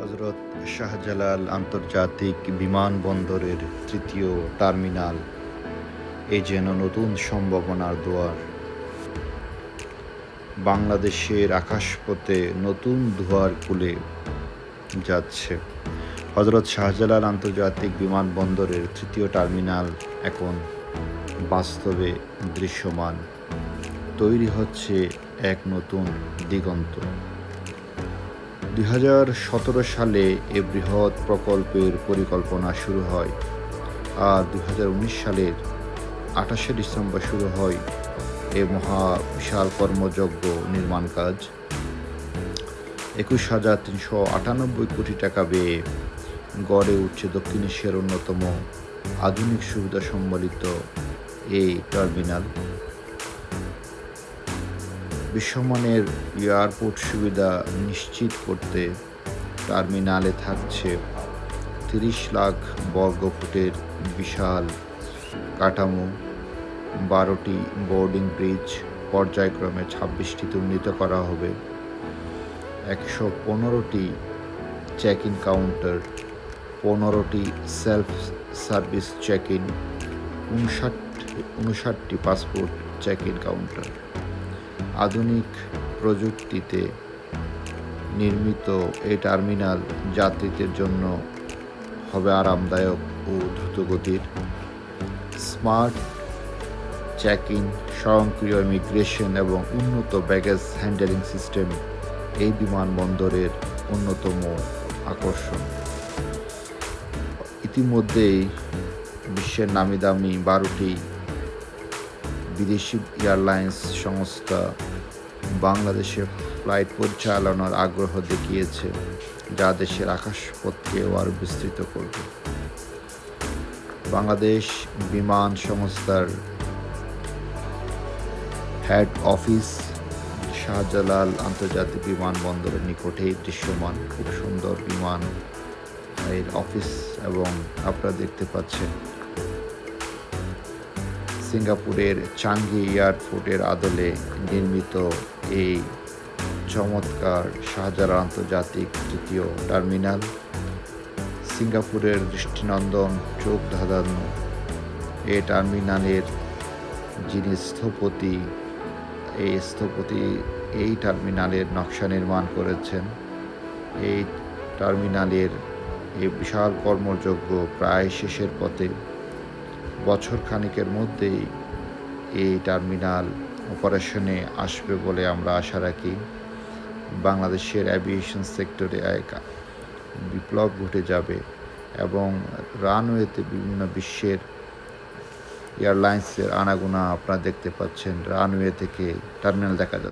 হজরত শাহজালাল আন্তর্জাতিক বিমানবন্দরের তৃতীয় টার্মিনাল। এ যেন নতুন সম্ভাবনার দুয়ার। বাংলাদেশের আকাশপথে নতুন দুয়ার খুলে যাচ্ছে। হজরত শাহজালাল আন্তর্জাতিক বিমানবন্দরের তৃতীয় টার্মিনাল এখন বাস্তবে দৃশ্যমান। তৈরি হচ্ছে এক নতুন দিগন্ত। দুই হাজার সতেরো সালে এ বৃহৎ প্রকল্পের পরিকল্পনা শুরু হয় আর দু হাজার উনিশ সালের আঠাশে ডিসেম্বর শুরু হয় এ মহা বিশাল কর্মযজ্ঞ নির্মাণ কাজ। একুশ হাজার তিনশো আটানব্বই কোটি টাকা ব্যয়ে গড়ে উঠছে দক্ষিণ এশিয়ার অন্যতম আধুনিক সুবিধা সম্বলিত এই টার্মিনাল। বিশ্বমানের এয়ারপোর্ট সুবিধা নিশ্চিত করতে টার্মিনালে থাকছে তিরিশ লাখ বর্গ ফুটের বিশাল কাঠামো, বারোটি বোর্ডিং ব্রিজ পর্যায়ক্রমে ছাব্বিশটিতে উন্নীত করা হবে, একশো পনেরোটি চেক ইন কাউন্টার, পনেরোটি সেলফ সার্ভিস চেক ইন উনষাট, উনষাটটি পাসপোর্ট চেক ইন কাউন্টার। আধুনিক প্রযুক্তিতে নির্মিত এই টার্মিনাল যাত্রীদের জন্য হবে আরামদায়ক ও দ্রুতগতির। স্মার্ট চেক ইন স্বয়ংক্রিয় ইমিগ্রেশন এবং উন্নত ব্যাগেজ হ্যান্ডেলিং সিস্টেম এই বিমানবন্দরের অন্যতম আকর্ষণ। ইতিমধ্যেই বিশ্বের নামি দামি বারোটি বিদেশি এয়ারলাইন্স সংস্থা বাংলাদেশে ফ্লাইট পরিচালনার আগ্রহ দেখিয়েছে, যা দেশের আকাশপথকেও আরও বিস্তৃত করবে। বাংলাদেশ বিমান সংস্থার হেড অফিস শাহজালাল আন্তর্জাতিক বিমানবন্দরের নিকটেই দৃশ্যমান খুব সুন্দর বিমান এর অফিস এবং আপনারা দেখতে পাচ্ছেন। সিঙ্গাপুরের চাঙ্গি এয়ারপোর্টের আদলে নির্মিত এই চমৎকার শাহজালাল আন্তর্জাতিক তৃতীয় টার্মিনাল, সিঙ্গাপুরের দৃষ্টিনন্দন চোখ ধাঁধানো এই টার্মিনালের যিনি স্থপতি, এই স্থপতি এই টার্মিনালের নকশা নির্মাণ করেছেন। এই টার্মিনালের এই বিশাল কর্মযজ্ঞ প্রায় শেষের পথে বছর খানিকের মধ্যেই এই টার্মিনাল অপারেশনে আসবে বলে আমরা আশা রাখি। বাংলাদেশের অ্যাভিয়েশন সেক্টরে এক বিপ্লব ঘটে যাবে এবং রানওয়েতে বিভিন্ন বিশ্বের এয়ারলাইন্সের আনাগোনা আপনারা দেখতে পাচ্ছেন। রানওয়ে থেকে টার্মিনাল দেখা যাচ্ছে।